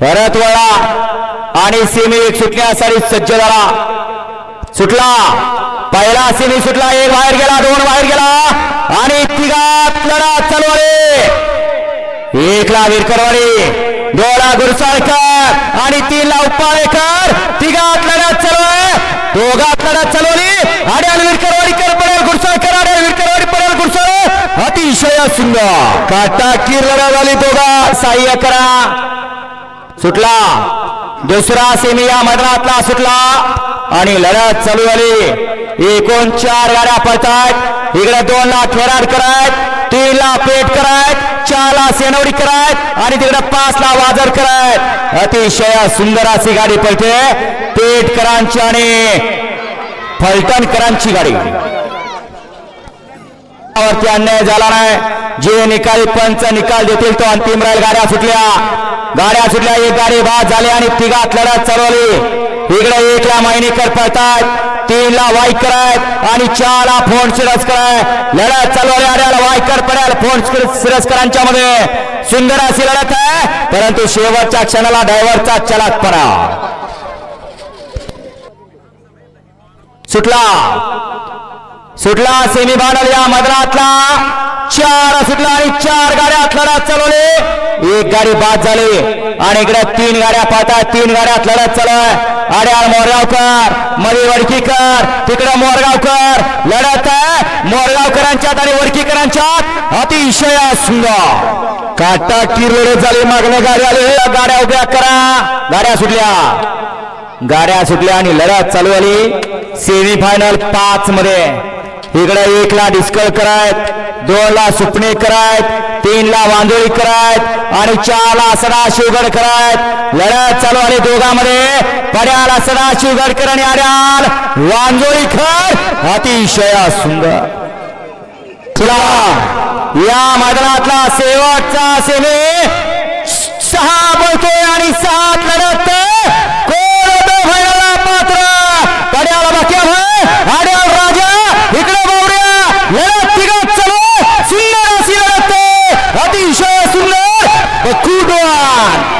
परत वळा आणि सेमी एक सुटण्यासाठी सज्ज झाला. सुटला. पहिला सिमी सुटला. एक बाहेर गेला दोन बाहेर गेला. आणि तिघात लढा चालवले एकला विरकरवाडी दोला गुरसाळकर आणि तीनला उपाळेकर तिघात लढत चालू आहे दोघात लढत चालवली आड्याल विरकरवाडीकर पडेल गुरसाळकर. आड्याल विरकरवाडी पडेल गुरसाळ अतिशय सुंदर. काटाकीर लढा झाली दोघा. सहाय्य करा. सुटला. दुसरा सेमी या मैदानातला सुटला. आणि लढत चालू झाली. एकूण चार गाड्या पळतात इकडे दोन ला फेराड करायत. तीन ला पेट करायत. चार ला सेनवडी करायत. आणि तिकडे पाच ला वाजर करायत. अतिशय सुंदर अशी गाडी पळते. पेटकरांची आणि फलटणकरांची गाडी. वरती अन्याय झाला नाही. जे निकाली पंच निकाल देतील तो अंतिम राहील. गाड्या सुटल्या. गाड्या सुटल्या. एक गाडी बाद झाली आणि तिघात लढत चालवली. इकडे एकला मायनीकर पळतायत तीनला वाईकर आहेत. आणि चारला फोन सिरस्कर आहे. लढत चालवली आड्याला वायकर पडेल. फोन सिरस्करांच्या मध्ये. सुंदर अशी लढत आहे. परंतु शेवटच्या क्षणाला ड्रायव्हरचा चलाकपणा सुटला. सुटला सेमी फायनल या मैदानातला. चार सुटला आणि चार गाड्या लढत चालवले. एक गाडी बाद झाली आणि इकडे तीन गाड्या पाहतात तीन गाड्यात लढत चालू आड्याळ मोरगावकर मधी वडकीकर तिकडे मोरगावकर लढत आहे. मोरगावकरांच्यात आणि वडकीकरांच्यात अतिशय सुंदर. काटा लढत झाली मागण्या गाड्या आले. गाड्या उभ्या करा. गाड्या सुटल्या. गाड्या सुटल्या आणि लढत चालू झाली. सेमी फायनल पाच मध्ये. इकडे एक ला डिस्कल करायत दोन ला सुपणेकर करायत तीन ला वांदोळीकर करायत आणि चार ला सडा शिवगडकर करायत. लढत चालू आली दोघांमध्ये. पड्याला सडा शिवगडकर आणि आड्याल. वांजोळीकर अतिशय सुंदर. चला या मैदानातला शेवटचा सेवे Kudoan